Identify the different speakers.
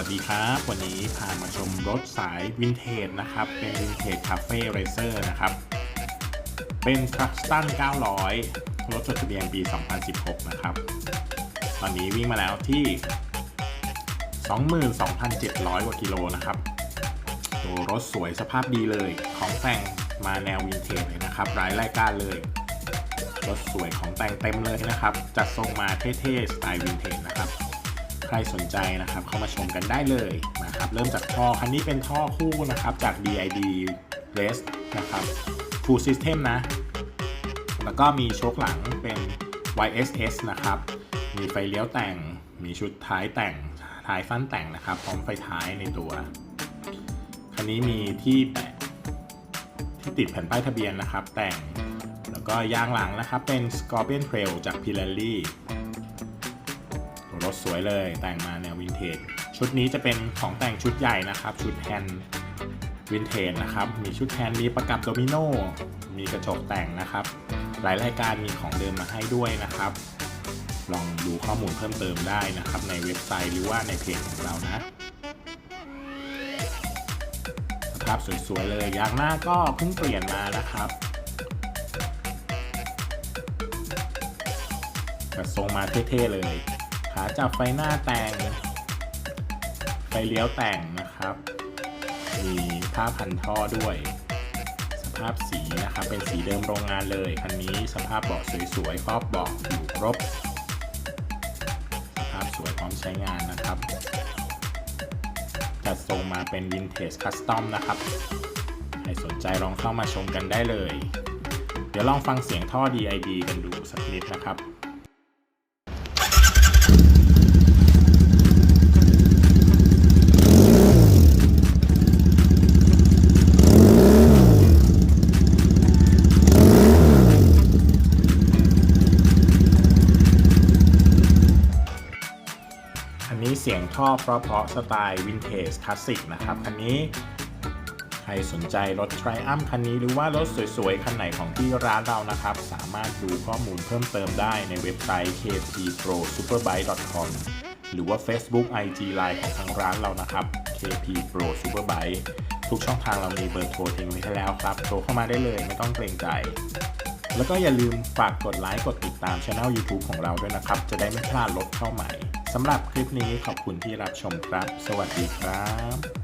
Speaker 1: วัสดีครับ วันนี้พามาชมรถสายวินเทจนะครับ เป็นวินเทจคาเฟ่เรเซอร์นะครับ เป็นครัสตัน900 รถจดทะเบียนปี 2016 นะครับ ตอนนี้วิ่งมาแล้วที่ 22,700 กว่ากิโลนะครับตัวรถสวยสภาพดีเลย ของแต่งมาแนววินเทจเลยนะครับหลายรายการเลย รถสวยของแต่งเต็มเลยนะครับ จัดทรงมาเท่ๆ สไตล์วินเทจนะครับ ใครสนใจนะครับเข้ามาชมกันได้เลยนะครับเริ่มจากท่อคันนี้เป็นท่อคู่นะครับจาก DID Race นะครับ Full System นะ แล้วก็มีโชคหลังเป็น YSS นะครับ มีไฟเลี้ยวแต่ง มีชุดท้ายแต่ง ท้ายสั้นแต่งนะครับ พร้อมไฟท้ายในตัว คันนี้มีที่แปะที่ติดแผ่นป้ายทะเบียนนะครับ แต่ง แล้วก็ยางหลังนะครับ เป็น Scorpion Trail จาก Pirelli รถสวยเลยแต่งมาแนววินเทจ ชุดนี้จะเป็นของแต่งชุดใหญ่นะครับ ชุดแฮนด์วินเทจนะครับ มีชุดแฮนด์มีประกับโดมิโนมีกระจกแต่งนะครับ หลายรายการมีของเดิมมาให้ด้วยนะครับ ลองดูข้อมูลเพิ่มเติมได้นะครับ ในเว็บไซต์หรือว่าในเพจของเรานะสภาพสวยๆเลยยางหน้าก็เพิ่งเปลี่ยนมานะครับกระทรงมาเท่ๆเลย ขาจับไฟหน้าแต่ง ไฟเลี้ยวแต่งนะครับ มีผ้าพันท่อด้วย สภาพสีนะครับ เป็นสีเดิมโรงงานเลยคันนี้สภาพเบาะสวยๆครอบเบาะอยู่ครบสภาพสวยพร้อมใช้งานนะครับจัดทรงมาเป็นวินเทจคัสตอมนะครับใครสนใจลองเข้ามาชมกันได้เลย เดี๋ยวลองฟังเสียงท่อ DID กันดูสักนิดนะครับ เสียงท่อเพราะๆสไตล์วินเทจคลาสสิกนะครับคันนี้ ใครสนใจรถ Triumph คันนี้หรือว่ารถสวยๆ คันไหนของที่ร้านเรานะครับ สามารถดูข้อมูลเพิ่มเติมได้ในเว็บไซต์ kpprosuperbike.com หรือว่า Facebook IG Line ของทางร้านเรานะครับ KP Pro Superbike ทุกช่องทางเรามีเบอร์โทรทิ้งไว้ให้แล้วครับโทรเข้ามาได้เลยไม่ต้องเกรงใจ แล้วก็อย่าลืมฝากกดไลค์กดติดตามช่อง YouTube ของเราด้วยนะครับ จะได้ไม่พลาดรถเข้าใหม่ สำหรับคลิปนี้ขอบคุณที่รับชมครับ สวัสดีครับ